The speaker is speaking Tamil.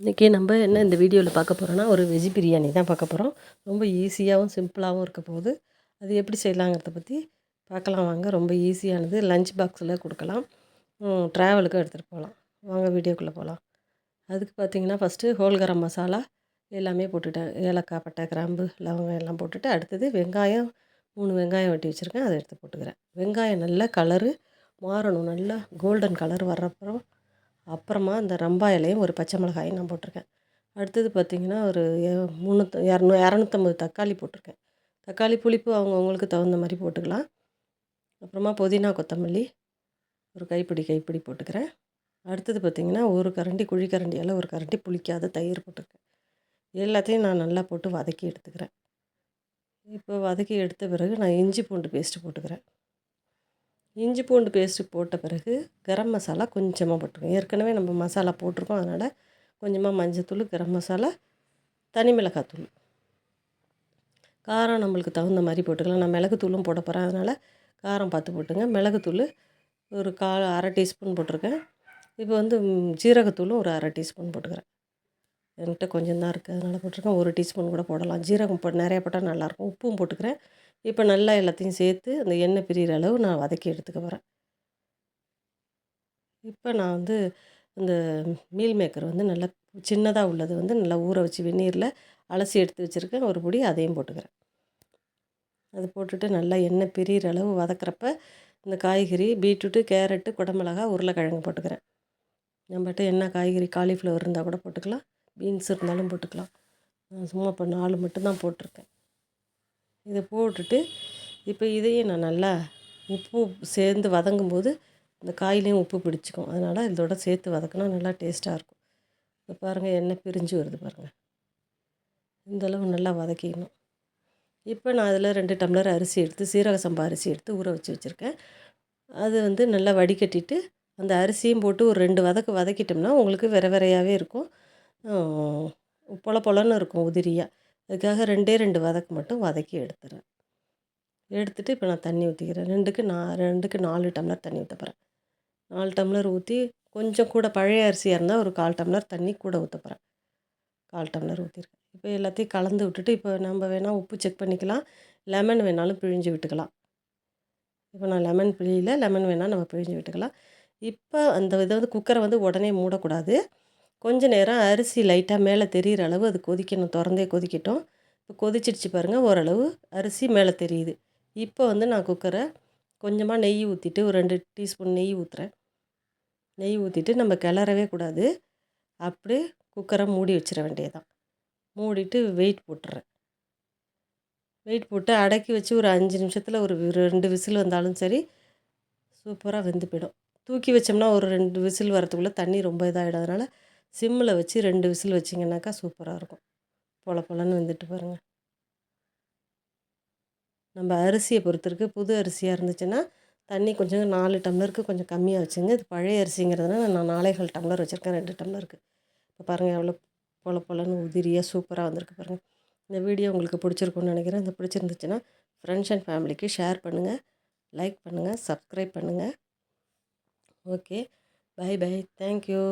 இன்றைக்கி நம்ம என்ன இந்த வீடியோவில் பார்க்க போகிறோன்னா ஒரு வெஜ் பிரியாணி தான் பார்க்க போகிறோம் ரொம்ப ஈஸியாகவும் சிம்பிளாகவும் இருக்க போகுது. அது எப்படி செய்யலாங்கிறத பற்றி பார்க்கலாம் வாங்க. ரொம்ப ஈஸியானது லஞ்ச் பாக்ஸில் கொடுக்கலாம். ட்ராவலுக்கும் எடுத்துகிட்டு போகலாம். வாங்க வீடியோக்குள்ளே போகலாம். அதுக்கு பார்த்திங்கன்னா ஃபஸ்ட்டு ஹோல் கரம் மசாலா எல்லாமே போட்டுட்டேன் ஏலக்காய் பட்டை கிராம்பு லவங்கம் எல்லாம் போட்டுட்டு அடுத்தது வெங்காயம் மூணு வெங்காயம் வெட்டி வச்சுருக்கேன். அதை எடுத்து போட்டுக்கிறேன். வெங்காயம் நல்லா கலரு மாறணும். நல்லா கோல்டன் கலர் வர்றப்புறம் அப்புறமா இந்த ரம்பா இலையும் ஒரு பச்சை மிளகாயும் நான் போட்டிருக்கேன். அடுத்தது பார்த்திங்கன்னா ஒரு முந்நூற்று இரநூ இரநூத்தம்பது தக்காளி போட்டிருக்கேன். தக்காளி புளிப்பு அவங்கவுங்களுக்கு தகுந்த மாதிரி போட்டுக்கலாம். அப்புறமா புதினா கொத்தமல்லி ஒரு கைப்பிடி கைப்பிடி போட்டுக்கிறேன். அடுத்தது பார்த்திங்கன்னா ஒரு கரண்டி குழிக்கரண்டியால் ஒரு கரண்டி புளிக்காத தயிர் போட்டிருக்கேன். எல்லாத்தையும் நான் நல்லா போட்டு வதக்கி எடுத்துக்கிறேன். இப்போ வதக்கி எடுத்த பிறகு நான் இஞ்சி பூண்டு பேஸ்ட்டு போட்டுக்கிறேன். இஞ்சி பூண்டு பேஸ்ட்டு போட்ட பிறகு கரம் மசாலா கொஞ்சமாக போட்டுருக்கோம் ஏற்கனவே நம்ம மசாலா போட்டிருக்கோம். அதனால் கொஞ்சமாக மஞ்சத்தூள் கரம் மசாலா தனி மிளகாத்தூள். காரம் நம்மளுக்கு தகுந்த மாதிரி போட்டுக்கலாம். நான் மிளகுத்தூளும் போட போகிறேன் அதனால் காரம் பார்த்து போட்டுங்க. மிளகுத்தூள் ஒரு கா அரை டீஸ்பூன் போட்டிருக்கேன். இப்போ வந்து ஜீரகத்தூளும் ஒரு அரை டீஸ்பூன் போட்டுக்கிறேன். என்கிட்ட கொஞ்சம் தான் இருக்குது அதனால் போட்டிருக்கேன். ஒரு டீஸ்பூன் கூட போடலாம். ஜீரகம் போட்டு நிறையா போட்டால் நல்லாயிருக்கும். உப்பும் போட்டுக்கிறேன். இப்போ நல்லா எல்லாத்தையும் சேர்த்து அந்த எண்ணெய் பிரிகிற அளவு நான் வதக்கி எடுத்துக்க போகிறேன் இப்போ நான் வந்து இந்த மீல் மேக்கர் வந்து நல்லா சின்னதாக உள்ளது வந்து நல்லா ஊற வச்சு வெந்நீரில் அலசி எடுத்து வச்சுருக்கேன். ஒரு பொடி அதையும் போட்டுக்கிறேன். அது போட்டுட்டு நல்லா எண்ணெய் பிரிகிற அளவு வதக்கிறப்ப இந்த காய்கறி பீட்ரூட்டு கேரட்டு குடமிளகா உருளைக்கிழங்கு போட்டுக்கிறேன். நம்மகிட்ட என்ன காய்கறி காலிஃப்ளவர் இருந்தால் கூட போட்டுக்கலாம். பீன்ஸ் இருந்தாலும் போட்டுக்கலாம். சும்மா இப்போ நாலு மட்டும்தான் போட்டிருக்கேன். இதை போட்டுட்டு இப்போ இதையும் நான் நல்லா உப்பு சேர்ந்து வதங்கும்போது இந்த காயிலையும் உப்பு பிடிச்சிக்கும். அதனால் இதோட சேர்த்து வதக்கினா நல்லா டேஸ்ட்டாக இருக்கும். இப்போ பாருங்கள் எண்ணெய் பிரிஞ்சு வருது பாருங்கள் இந்தளவு நல்லா வதக்கிக்கணும் இப்போ நான் அதில் ரெண்டு டம்ளர் அரிசி எடுத்து சீரக சம்பா அரிசி எடுத்து ஊற வச்சு வச்சுருக்கேன். அது வந்து நல்லா வடிகட்டிட்டு அந்த அரிசியும் போட்டு ஒரு ரெண்டு வதக்கு வதக்கிட்டோம்னா உங்களுக்கு வெற விரையாகவே இருக்கும். பொல பொலன்னு இருக்கும் உதிரியாக அதுக்காக ரெண்டே ரெண்டு வதக்கு மட்டும் வதக்கி எடுத்துகிறேன் எடுத்துகிட்டு இப்போ நான் தண்ணி ஊற்றிக்கிறேன் ரெண்டுக்கு நான் ரெண்டுக்கு நாலு டம்ளர் தண்ணி ஊற்ற போகிறேன் நாலு டம்ளர் ஊற்றி கொஞ்சம் கூட பழைய அரிசியாக இருந்தால் ஒரு கால் டம்ளர் தண்ணி கூட ஊற்ற போகிறேன் கால் டம்ளர் ஊற்றிருக்கேன் இப்போ எல்லாத்தையும் கலந்து விட்டுட்டு இப்போ நம்ம வேணால் உப்பு செக் பண்ணிக்கலாம். லெமன் வேணாலும் பிழிஞ்சு விட்டுக்கலாம். இப்போ நான் லெமன் பிழியில் லெமன் வேணால் நம்ம பிழிஞ்சு விட்டுக்கலாம். இப்போ அந்த இதை வந்து குக்கரை வந்து உடனே மூடக்கூடாது. கொஞ்ச நேரம் அரிசி லைட்டாக மேலே தெரிகிற அளவு அது கொதிக்கணும். திறந்தே கொதிக்கட்டும். இப்போ கொதிச்சிடுச்சு பாருங்கள் ஓரளவு அரிசி மேலே தெரியுது. இப்போ வந்து நான் குக்கரை கொஞ்சமாக நெய் ஊற்றிட்டு ஒரு ரெண்டு டீஸ்பூன் நெய் ஊற்றுறேன் நெய் ஊற்றிட்டு நம்ம கிளறவே கூடாது. அப்படியே குக்கரை மூடி வச்சிட வேண்டியதான் மூடிட்டு வெயிட் போட்டுறேன். வெயிட் போட்டு அடக்கி வச்சு ஒரு அஞ்சு நிமிஷத்தில் ஒரு ரெண்டு விசில் வந்தாலும் சரி சூப்பராக வெந்து போயிடும். தூக்கி வச்சோம்னா ஒரு ரெண்டு விசில் வரத்துக்குள்ளே தண்ணி ரொம்ப இதாகிடும் அதனால் சிம்மில் வச்சு ரெண்டு விசில் வச்சிங்கனாக்கா சூப்பராக இருக்கும். பொல பொலன்னு வந்துட்டு பாருங்கள் நம்ம அரிசியை பொறுத்திருக்கு. புது அரிசியாக இருந்துச்சுன்னா தண்ணி கொஞ்சம் நாலு டம்ளருக்கு கொஞ்சம் கம்மியாக வச்சுங்க. இது பழைய அரிசிங்கிறதுனால நான் நாலேகால் டம்ளர் வச்சுருக்கேன். ரெண்டு டம்ளருக்கு. இப்போ பாருங்கள் எவ்வளோ பொல பொலன்னு உதிரியாக சூப்பராக வந்திருக்கு பாருங்கள் இந்த வீடியோ உங்களுக்கு பிடிச்சிருக்குன்னு நினைக்கிறேன். இந்த பிடிச்சிருந்துச்சுன்னா ஃப்ரெண்ட்ஸ் அண்ட் ஃபேமிலிக்கு ஷேர் பண்ணுங்கள் லைக் பண்ணுங்கள் சப்ஸ்கிரைப் பண்ணுங்கள் okay bye bye thank you